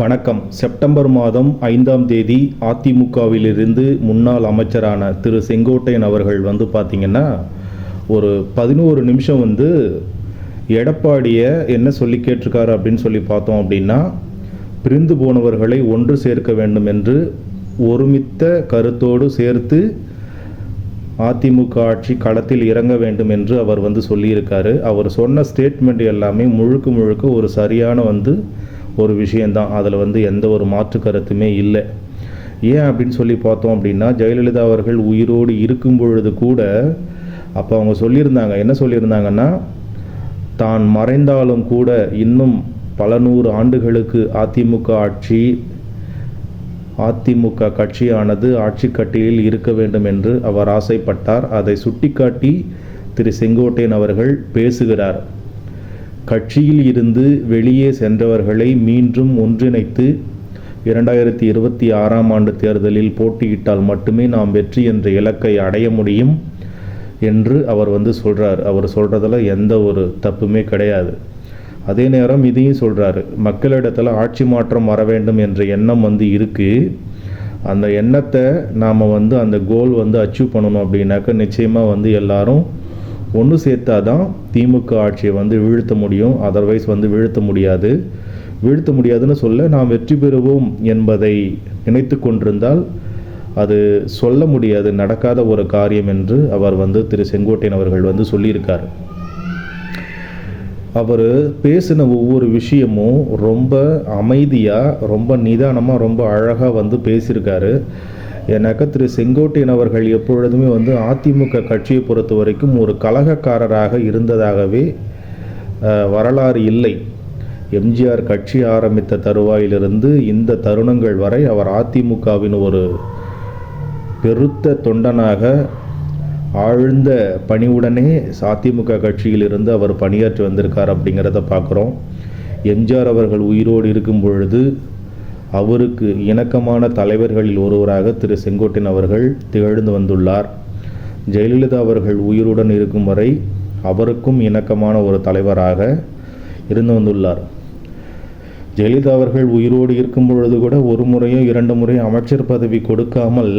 வணக்கம். செப்டம்பர் மாதம் ஐந்தாம் தேதி அதிமுகவிலிருந்து முன்னாள் அமைச்சரான திரு செங்கோட்டையன் அவர்கள் வந்து பார்த்திங்கன்னா ஒரு பதினோரு நிமிஷம் வந்து எடப்பாடியை என்ன சொல்லி கேட்டிருக்காரு அப்படின்னு சொல்லி பார்த்தோம் அப்படின்னா பிரிந்து போனவர்களை ஒன்று சேர்க்க வேண்டும் என்று ஒருமித்த கருத்தோடு சேர்த்து அதிமுக ஆட்சி களத்தில் இறங்க வேண்டும் என்று அவர் வந்து சொல்லியிருக்காரு. அவர் சொன்ன ஸ்டேட்மெண்ட் எல்லாமே முழுக்க முழுக்க ஒரு சரியான வந்து ஒரு விஷயந்தான். அதில் வந்து எந்த ஒரு மாற்று கருத்துமே இல்லை. ஏன் அப்படின்னு சொல்லி பார்த்தோம் அப்படின்னா ஜெயலலிதா அவர்கள் உயிரோடு இருக்கும் பொழுது கூட அப்போ அவங்க சொல்லியிருந்தாங்க. என்ன சொல்லியிருந்தாங்கன்னா தான் மறைந்தாலும் கூட இன்னும் பல நூறு ஆண்டுகளுக்கு அதிமுக ஆட்சி அதிமுக கட்சியானது ஆட்சி கட்டிலில் இருக்க வேண்டும் என்று அவர் ஆசைப்பட்டார். அதை சுட்டிக்காட்டி திரு செங்கோட்டையன் அவர்கள் பேசுகிறார். கட்சியில் இருந்து வெளியே சென்றவர்களை மீண்டும் ஒன்றிணைத்து இரண்டாயிரத்தி இருபத்தி ஆறாம் ஆண்டு தேர்தலில் போட்டியிட்டால் மட்டுமே நாம் வெற்றி என்ற இலக்கை அடைய முடியும் என்று அவர் வந்து சொல்கிறார் அவர் சொல்கிறதுல எந்த ஒரு தப்புமே கிடையாது. அதே நேரம் இதையும் சொல்கிறாரு மக்களிடத்தில் ஆட்சி மாற்றம் வர வேண்டும் என்ற எண்ணம் வந்து இருக்குது அந்த எண்ணத்தை நாம் வந்து அந்த கோல் வந்து அச்சீவ் பண்ணணும் அப்படின்னாக்கா நிச்சயமாக வந்து எல்லாரும் ஒன்று சேர்த்தா தான் திமுக ஆட்சியை வந்து வீழ்த்த முடியும் அதர்வைஸ் வந்து வீழ்த்த முடியாது. வீழ்த்த முடியாதுன்னு சொல்ல நாம் வெற்றி பெறுவோம் என்பதை நினைத்து கொண்டிருந்தால் அது சொல்ல முடியாது நடக்காத ஒரு காரியம் என்று அவர் வந்து திரு செங்கோட்டையன் அவர்கள் வந்து சொல்லியிருக்கார். அவர் பேசின ஒவ்வொரு விஷயமும் ரொம்ப அமைதியாக ரொம்ப நிதானமாக ரொம்ப அழகாக வந்து பேசியிருக்காரு. ஏன்னாக்கா திரு செங்கோட்டையன் அவர்கள் எப்பொழுதுமே வந்து அதிமுக கட்சியை பொறுத்த வரைக்கும் ஒரு கலகக்காரராக இருந்ததாகவே வரலாறு இல்லை. எம்ஜிஆர் கட்சி ஆரம்பித்த தருவாயிலிருந்து இந்த தருணங்கள் வரை அவர் அதிமுகவின் ஒரு பெருத்த தொண்டனாக ஆழ்ந்த பணிவுடனே அதிமுக கட்சியில் இருந்து அவர் பணியாற்றி வந்திருக்கார் அப்படிங்கிறத பார்க்குறோம். எம்ஜிஆர் அவர்கள் உயிரோடு இருக்கும் பொழுது அவருக்கு இணக்கமான தலைவர்களில் ஒருவராக திரு செங்கோட்டையன் அவர்கள் திகழ்ந்து வந்துள்ளார். ஜெயலலிதா அவர்கள் உயிருடன் இருக்கும் வரை அவருக்கும் இணக்கமான ஒரு தலைவராக இருந்து வந்துள்ளார். ஜெயலலிதா அவர்கள் உயிரோடு இருக்கும் பொழுது கூட ஒரு முறையோ இரண்டு முறையோ அமைச்சர் பதவி கொடுக்காமல்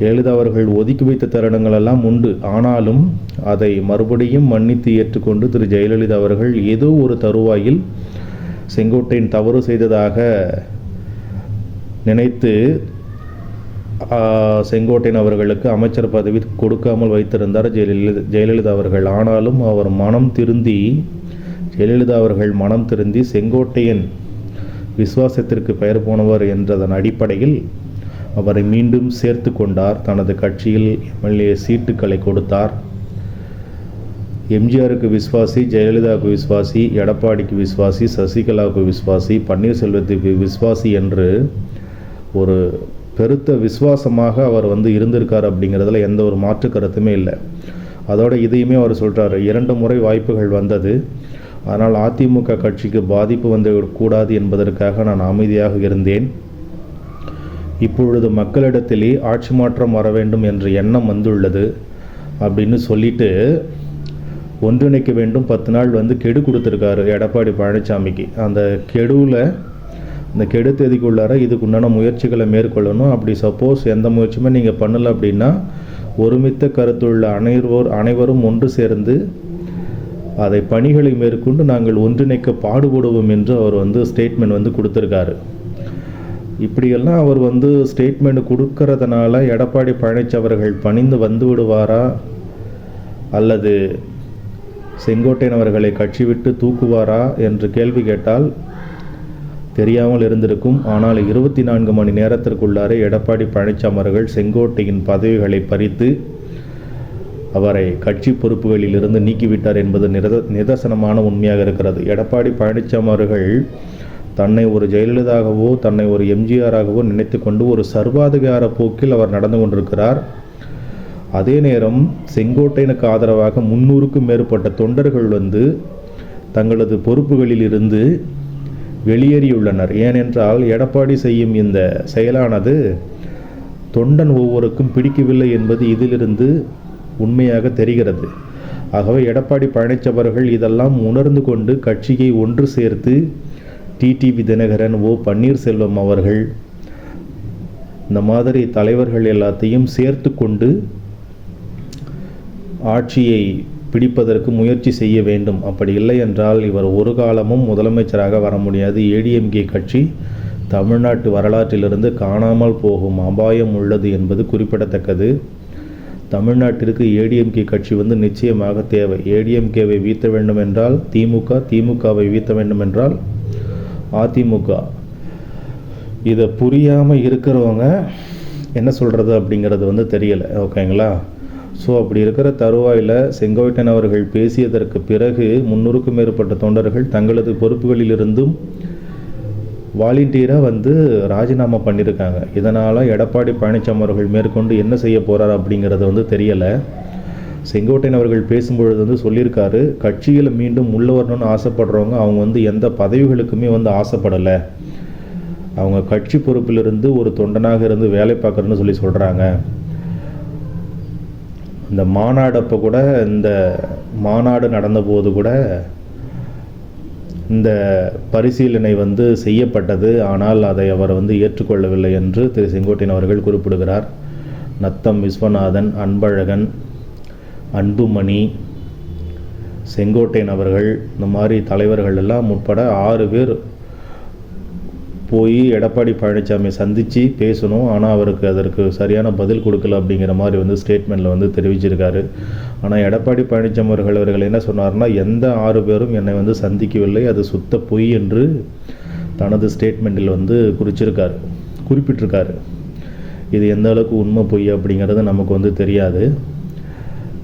ஜெயலலிதா அவர்கள் ஒதுக்கி வைத்த தருணங்கள் எல்லாம் உண்டு. ஆனாலும் அதை மறுபடியும் மன்னித்து ஏற்றுக்கொண்டு திரு ஜெயலலிதா அவர்கள் ஏதோ ஒரு தருவாயில் செங்கோட்டையின் தவறு செய்ததாக நினைத்து செங்கோட்டையன் அவர்களுக்கு அமைச்சர் பதவி கொடுக்காமல் வைத்திருந்தார் ஜெயலலிதா ஜெயலலிதா அவர்கள். ஆனாலும் அவர் மனம் திருந்தி ஜெயலலிதா அவர்கள் மனம் திருந்தி செங்கோட்டையன் விசுவாசத்திற்கு பெயர் போனவர் என்றதன் அடிப்படையில் அவரை மீண்டும் சேர்த்து கொண்டார். தனது கட்சியில் எம்எல்ஏ சீட்டுக்களை கொடுத்தார். எம்ஜிஆருக்கு விஸ்வாசி ஜெயலலிதாவுக்கு விஸ்வாசி எடப்பாடிக்கு விஸ்வாசி சசிகலாவுக்கு விஸ்வாசி பன்னீர்செல்வத்துக்கு விஸ்வாசி என்று ஒரு பெருத்த விசுவாசமாக அவர் வந்து இருந்திருக்கார் அப்படிங்கிறதுல எந்த ஒரு மாற்று கருத்துமே இல்லை. அதோட இதையுமே அவர் சொல்கிறாரு இரண்டு முறை வாய்ப்புகள் வந்தது. ஆனால் அதிமுக கட்சிக்கு பாதிப்பு வந்து கூடாது என்பதற்காக நான் அமைதியாக இருந்தேன். இப்பொழுது மக்களிடத்திலே ஆட்சி மாற்றம் வர வேண்டும் என்ற எண்ணம் வந்துள்ளது அப்படின்னு சொல்லிட்டு ஒன்றிணைக்க வேண்டும். பத்து நாள் வந்து கெடு கொடுத்துருக்காரு எடப்பாடி பழனிசாமிக்கு. அந்த கெடுவில் இந்த கெடு தேதிக்குள்ளார இதுக்குண்டான முயற்சிகளை மேற்கொள்ளணும். அப்படி சப்போஸ் எந்த முயற்சியுமே நீங்கள் பண்ணலை அப்படின்னா ஒருமித்த கருத்துள்ள அனைவர் அனைவரும் ஒன்று சேர்ந்து அதை பணிகளை மேற்கொண்டு நாங்கள் ஒன்றிணைக்க பாடுபடுவோம் என்று அவர் வந்து ஸ்டேட்மெண்ட் வந்து கொடுத்துருக்காரு. இப்படியெல்லாம் அவர் வந்து ஸ்டேட்மெண்ட் கொடுக்கறதுனால எடப்பாடி பழனிசாமி அவர்கள் பணிந்து வந்து விடுவாரா? அல்லது செங்கோட்டையன் அவர்களை கட்சி விட்டு தூக்குவாரா என்று கேள்வி கேட்டால் தெரியாமல் இருந்திருக்கும். ஆனால் இருபத்தி நான்கு மணி நேரத்திற்குள்ளாரே எடப்பாடி பழனிசாமி அவர்கள் செங்கோட்டையின் பதவிகளை பறித்து அவரை கட்சி பொறுப்புகளில் இருந்து நீக்கிவிட்டார் என்பது நிரத நிதர்சனமான உண்மையாக இருக்கிறது. எடப்பாடி பழனிசாமி அவர்கள் தன்னை ஒரு ஜெயலலிதாகவோ தன்னை ஒரு எம்ஜிஆராகவோ நினைத்து கொண்டு ஒரு சர்வாதிகார போக்கில் அவர் நடந்து கொண்டிருக்கிறார். அதே நேரம் செங்கோட்டையனுக்கு ஆதரவாக முன்னூறுக்கும் மேற்பட்ட தொண்டர்கள் வந்து தங்களது பொறுப்புகளில் இருந்து வெளியேறியுள்ளனர். ஏனென்றால் எடப்பாடி செய்யும் இந்த செயலானது தொண்டன் ஒவ்வொருக்கும் பிடிக்கவில்லை என்பது இதிலிருந்து உண்மையாக தெரிகிறது. ஆகவே எடப்பாடி பழனிச்சவர்கள் இதெல்லாம் உணர்ந்து கொண்டு கட்சியை ஒன்று சேர்த்து டிடிவி தினகரன் ஓ பன்னீர்செல்வம் அவர்கள் இந்த மாதிரி தலைவர்கள் எல்லாத்தையும் சேர்த்து கொண்டு ஆட்சியை பிடிப்பதற்கு முயற்சி செய்ய வேண்டும். அப்படி இல்லை என்றால் இவர் ஒரு காலமும் முதலமைச்சராக வர முடியாது. ஏடிஎம்கே கட்சி தமிழ்நாட்டு வரலாற்றிலிருந்து காணாமல் போகும் அபாயம் உள்ளது என்பது குறிப்பிடத்தக்கது. தமிழ்நாட்டிற்கு ஏடிஎம்கே கட்சி வந்து நிச்சயமாக தேவை. ஏடிஎம்கேவை வீழ்த்த வேண்டும் என்றால் திமுக திமுகவை வீழ்த்த வேண்டும் என்றால் அதிமுக இதை புரியாமல் இருக்கிறவங்க என்ன சொல்கிறது அப்படிங்கிறது வந்து தெரியலை. ஓகேங்களா? ஸோ அப்படி இருக்கிற தருவாயில் செங்கோட்டையன் அவர்கள் பேசியதற்கு பிறகு முன்னூறுக்கும் மேற்பட்ட தொண்டர்கள் தங்களது பொறுப்புகளிலிருந்தும் வாலண்டியராக வந்து ராஜினாமா பண்ணியிருக்காங்க. இதனால் எடப்பாடி பழனிசாமி அவர்கள் மேற்கொண்டு என்ன செய்ய போகிறார் அப்படிங்கிறது வந்து தெரியலை. செங்கோட்டையன் அவர்கள் பேசும்பொழுது வந்து சொல்லியிருக்காரு கட்சியில் மீண்டும் உள்ள வரணும்னு ஆசைப்படுறவங்க அவங்க வந்து எந்த பதவிகளுக்குமே வந்து ஆசைப்படலை. அவங்க கட்சி பொறுப்பிலிருந்து ஒரு தொண்டனாக இருந்து வேலை பார்க்குறேன்னு சொல்லி சொல்கிறாங்க இந்த மாநாடப்போ கூட இந்த மாநாடு நடந்தபோது கூட இந்த பரிசீலனை வந்து செய்யப்பட்டது. ஆனால் அதை அவர் வந்து ஏற்றுக்கொள்ளவில்லை என்று திரு செங்கோட்டையன் அவர்கள் குறிப்பிடுகிறார். நத்தம் விஸ்வநாதன் அன்பழகன் அன்புமணி செங்கோட்டையன் அவர்கள் இந்த மாதிரி தலைவர்கள் எல்லாம் உட்பட ஆறு பேர் போய் எடப்பாடி பழனிசாமியை சந்தித்து பேசணும். ஆனால் அவருக்கு அதற்கு சரியான பதில் கொடுக்கல அப்படிங்கிற மாதிரி வந்து ஸ்டேட்மெண்ட்டில் வந்து தெரிவிச்சிருக்காரு. ஆனால் எடப்பாடி பழனிசாமி அவர்கள் அவர்கள் என்ன சொன்னார்னா எந்த ஆறு பேரும் என்னை வந்து சந்திக்கவில்லை. அது சுத்த பொய் என்று தனது ஸ்டேட்மெண்ட்டில் வந்து குறிச்சிருக்காரு குறிப்பிட்டிருக்காரு. இது எந்த அளவுக்கு உண்மை பொய் அப்படிங்கிறது நமக்கு வந்து தெரியாது.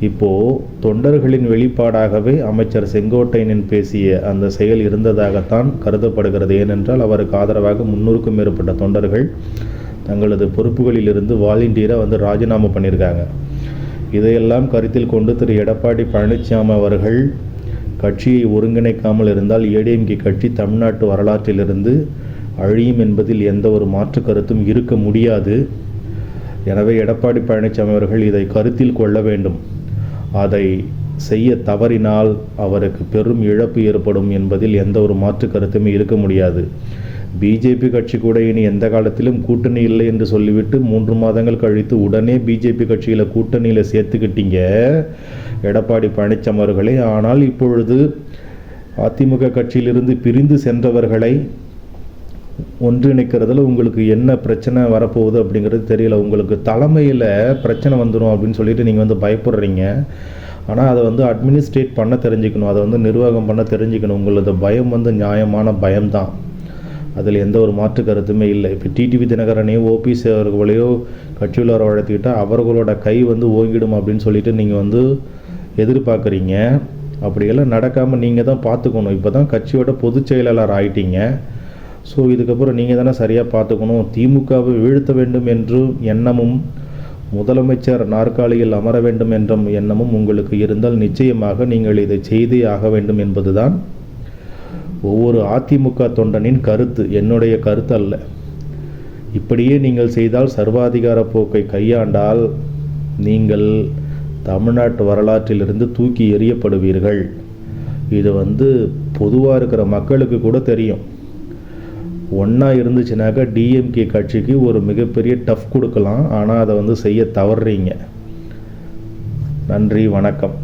இப்போது தொண்டர்களின் வெளிப்பாடாகவே அமைச்சர் செங்கோட்டையனின் பேசிய அந்த செயல் இருந்ததாகத்தான் கருதப்படுகிறது. ஏனென்றால் அவருக்கு ஆதரவாக முன்னூறுக்கும் மேற்பட்ட தொண்டர்கள் தங்களது பொறுப்புகளில் இருந்து வாலண்டியராக வந்து ராஜினாமா பண்ணியிருக்காங்க. இதையெல்லாம் கருத்தில் கொண்டு திரு. எடப்பாடி பழனிசாமி அவர்கள் கட்சியை ஒருங்கிணைக்காமல் இருந்தால் ஏடிஎம்கே கட்சி தமிழ்நாட்டு வரலாற்றிலிருந்து அழியும் என்பதில் எந்த ஒரு மாற்று கருத்தும் இருக்க முடியாது. எனவே எடப்பாடி பழனிசாமி அவர்கள் இதை கருத்தில் கொள்ள வேண்டும். அதை செய்ய தவறினால் அவருக்கு பெரும் இழப்பு ஏற்படும் என்பதில் எந்த ஒரு மாற்று கருத்துமே இருக்க முடியாது. பிஜேபி கட்சி கூட இனி எந்த காலத்திலும் கூட்டணி இல்லை என்று சொல்லிவிட்டு மூன்று மாதங்கள் கழித்து உடனே பிஜேபி கட்சியில் கூட்டணியில் சேர்த்துக்கிட்டீங்க எடப்பாடி பழனிசாமி அவர்களே. ஆனால் இப்பொழுது அதிமுக கட்சியிலிருந்து பிரிந்து சென்றவர்களை ஒன்றிணைக்கிறதுல உங்களுக்கு என்ன பிரச்சனை வரப்போகுது அப்படிங்கிறது தெரியல. உங்களுக்கு தலைமையில் பிரச்சனை வந்துடும் அப்படின்னு சொல்லிட்டு நீங்கள் வந்து பயப்படுறீங்க. ஆனால் அதை வந்து அட்மினிஸ்ட்ரேட் பண்ண தெரிஞ்சுக்கணும். அதை வந்து நிர்வாகம் பண்ண தெரிஞ்சுக்கணும். உங்களது பயம் வந்து நியாயமான பயம்தான். அதில் எந்த ஒரு மாற்று கருத்துமே இல்லை. இப்போ டிடிவி தினகரனையோ ஓபிஎஸ் அவர்களையோ கட்சியில் வர வளர்த்துக்கிட்டால் அவர்களோட கை வந்து ஓங்கிடும் அப்படின்னு சொல்லிட்டு நீங்கள் வந்து எதிர்பார்க்குறீங்க. அப்படியெல்லாம் நடக்காமல் நீங்கள் தான் பார்த்துக்கணும். இப்போ தான் கட்சியோட பொதுச் செயலாளர் ஆயிட்டீங்க. ஸோ இதுக்கப்புறம் நீங்கள் தானே சரியாக பார்த்துக்கணும். திமுகவை வீழ்த்த வேண்டும் என்றும் எண்ணமும் முதலமைச்சர் நாற்காலியில் அமர வேண்டும் என்ற எண்ணமும் உங்களுக்கு இருந்தால் நிச்சயமாக நீங்கள் இதை செய்தே ஆக வேண்டும் என்பதுதான் ஒவ்வொரு அதிமுக தொண்டனின் கருத்து. என்னுடைய கருத்து அல்ல. இப்படியே நீங்கள் செய்தால் சர்வாதிகார போக்கை கையாண்டால் நீங்கள் தமிழ்நாட்டு வரலாற்றிலிருந்து தூக்கி எறியப்படுவீர்கள். இது வந்து பொதுவாக இருக்கிற மக்களுக்கு கூட தெரியும். ஒன்றா இருந்துச்சுனாக்கா டிஎம்கே கட்சிக்கு ஒரு மிகப்பெரிய டஃப் கொடுக்கலாம். ஆனால் அதை வந்து செய்ய தவறுறீங்க நன்றி வணக்கம்.